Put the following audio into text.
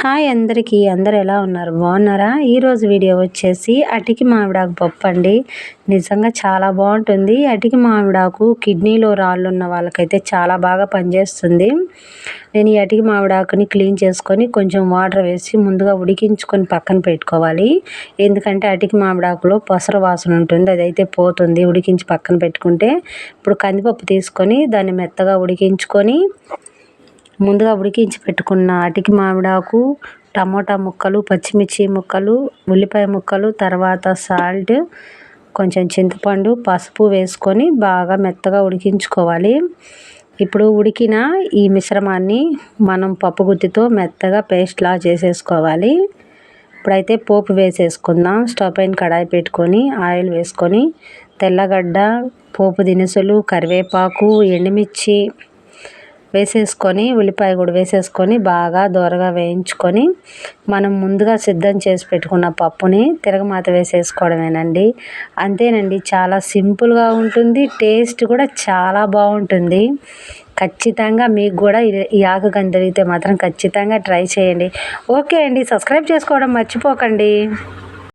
Hi అందరికీ అందరు ఎలా ఉన్నారు? బాగున్నారా? ఈరోజు వీడియో వచ్చేసి అటికి మామిడాకు పప్పు అండి. నిజంగా చాలా బాగుంటుంది. అటికి మామిడాకు కిడ్నీలో రాళ్ళు ఉన్న వాళ్ళకైతే చాలా బాగా పనిచేస్తుంది. నేను ఈ అటికి మామిడాకుని క్లీన్ చేసుకొని కొంచెం వాటర్ వేసి ముందుగా ఉడికించుకొని పక్కన పెట్టుకోవాలి. ఎందుకంటే అటికి మామిడాకులో పసర వాసన ఉంటుంది. అదైతే పోతుంది. ఉడికించి పక్కన పెట్టుకుంటే ఇప్పుడు కందిపప్పు తీసుకొని దాన్ని మెత్తగా ఉడికించుకొని ముందుగా ఉడికించి పెట్టుకున్న అటికి మామిడాకు టమోటా ముక్కలు పచ్చిమిర్చి ముక్కలు ఉల్లిపాయ ముక్కలు తర్వాత సాల్ట్ కొంచెం చింతపండు పసుపు వేసుకొని బాగా మెత్తగా ఉడికించుకోవాలి. ఇప్పుడు ఉడికిన ఈ మిశ్రమాన్ని మనం పప్పు గుత్తితో మెత్తగా పేస్ట్లా చేసేసుకోవాలి. ఇప్పుడైతే పోపు వేసేసుకుందాం. స్టవ్ పైన కడాయి పెట్టుకొని ఆయిల్ వేసుకొని తెల్లగడ్డ పోపు దినుసులు కరివేపాకు ఎండుమిర్చి వేసేసుకొని ఉల్లిపాయ కూడా వేసేసుకొని బాగా దోరగా వేయించుకొని మనం ముందుగా సిద్ధం చేసి పెట్టుకున్న పప్పుని తిరగమాత వేసేసుకోవడమేనండి. అంతేనండి చాలా సింపుల్గా ఉంటుంది టేస్ట్ కూడా చాలా బాగుంటుంది. ఖచ్చితంగా మీకు కూడా ఈ ఆకు జరిగితే మాత్రం ఖచ్చితంగా ట్రై చేయండి. ఓకే అండి సబ్స్క్రైబ్ చేసుకోవడం మర్చిపోకండి.